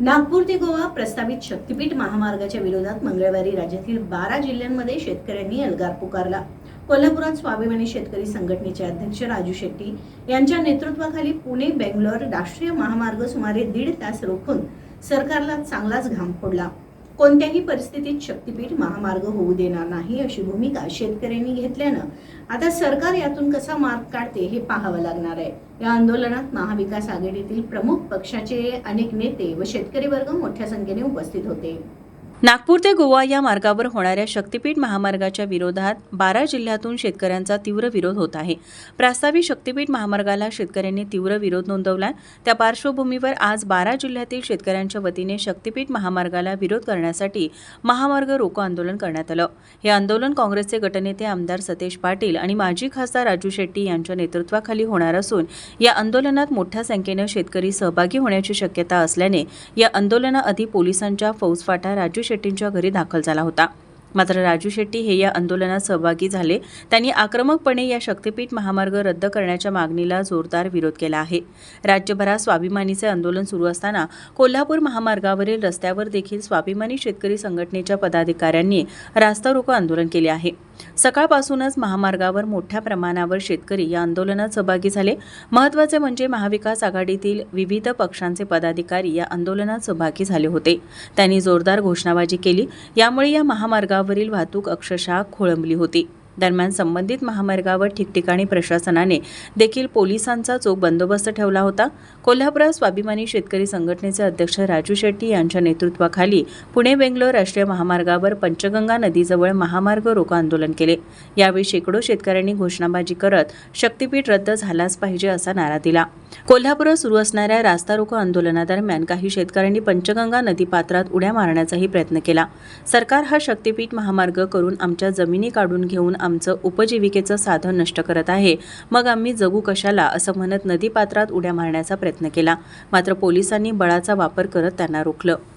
नागपूर ते गोवा प्रस्तावित शक्तीपीठ महामार्गाच्या विरोधात मंगळवारी राज्यातील बारा जिल्ह्यांमध्ये शेतकऱ्यांनी एल्गार पुकारला. कोल्हापुरात स्वाभिमानी शेतकरी संघटनेचे अध्यक्ष राजू शेट्टी यांच्या नेतृत्वाखाली पुणे बेंगलोर राष्ट्रीय महामार्ग सुमारे दीड तास रोखून सरकारला चांगलाच घाम फोडला. कोणत्याही परिस्थितीत शक्तीपीठ महामार्ग होऊ देणार नाही अशी भूमिका शेतकऱ्यांनी घेतल्यानं आता सरकार यातून कसा मार्ग काढते हे पाहावं लागणार आहे. या आंदोलनात महाविकास आघाडीतील प्रमुख पक्षाचे अनेक नेते व शेतकरी वर्ग मोठ्या संख्येने उपस्थित होते. नागपूर ते गोवा या मार्गावर होणाऱ्या शक्तीपीठ महामार्गाच्या विरोधात बारा जिल्ह्यातून शेतकऱ्यांचा तीव्र विरोध होत आहे. प्रस्तावित शक्तीपीठ महामार्गाला शेतकऱ्यांनी तीव्र विरोध नोंदवला. त्या पार्श्वभूमीवर आज बारा जिल्ह्यातील शेतकऱ्यांच्या वतीने शक्तीपीठ महामार्गाला विरोध करण्यासाठी महामार्ग रोको आंदोलन करण्यात आलं. हे आंदोलन काँग्रेसचे गटनेते आमदार सतेज पाटील आणि माजी खासदार राजू शेट्टी यांच्या नेतृत्वाखाली होणार असून या आंदोलनात मोठ्या संख्येनं शेतकरी सहभागी होण्याची शक्यता असल्याने या आंदोलनाआधी पोलिसांच्या फौजफाटा राजू शेट्टींच्या घरी दाखल झाला होता. मात्र राजू शेट्टी हे या आंदोलनात सहभागी झाले. त्यांनी आक्रमकपणे या शक्तीपीठ महामार्ग रद्द करण्याच्या मागणीला जोरदार विरोध केला आहे. राज्यभरात स्वाभिमानीचे आंदोलन सुरू असताना कोल्हापूर महामार्गावरील रस्त्यावर देखील स्वाभिमानी शेतकरी संघटनेच्या पदाधिकाऱ्यांनी रास्ता रोको आंदोलन केले आहे. सकाळपासूनच महामार्गावर मोठ्या प्रमाणावर शेतकरी या आंदोलनात सहभागी झाले. महत्त्वाचे म्हणजे महाविकास आघाडीतील विविध पक्षांचे पदाधिकारी या आंदोलनात सहभागी झाले होते. त्यांनी जोरदार घोषणाबाजी केली. यामुळे या महामार्गावरील वाहतूक अक्षरशः खोळंबली होती. दरम्यान संबंधित महामार्गावर ठिकठिकाणी प्रशासनाने देखील पोलिसांचा चोख बंदोबस्त ठेवला होता. कोल्हापुरात स्वाभिमानी शेतकरी संघटनेचे अध्यक्ष राजू शेट्टी यांच्या नेतृत्वाखाली पुणे बेंगलोर राष्ट्रीय महामार्गावर पंचगंगा नदीजवळ महामार्ग रोको आंदोलन केले. यावेळी शेकडो शेतकऱ्यांनी घोषणाबाजी करत शक्तीपीठ रद्द झालाच पाहिजे असा नारा दिला. कोल्हापुरात सुरू असणाऱ्या रास्ता रोको आंदोलनादरम्यान काही शेतकऱ्यांनी पंचगंगा नदीपात्रात उड्या मारण्याचाही प्रयत्न केला. सरकार हा शक्तीपीठ महामार्ग करून आमच्या जमिनी काढून घेऊन आमचं उपजीविकेचं साधन नष्ट करत आहे. मग आम्ही जगू कशाला? असं म्हणत नदीपात्रात उड्या मारण्याचा प्रयत्न केला. मात्र पोलिसांनी बळाचा वापर करत त्यांना रोखलं.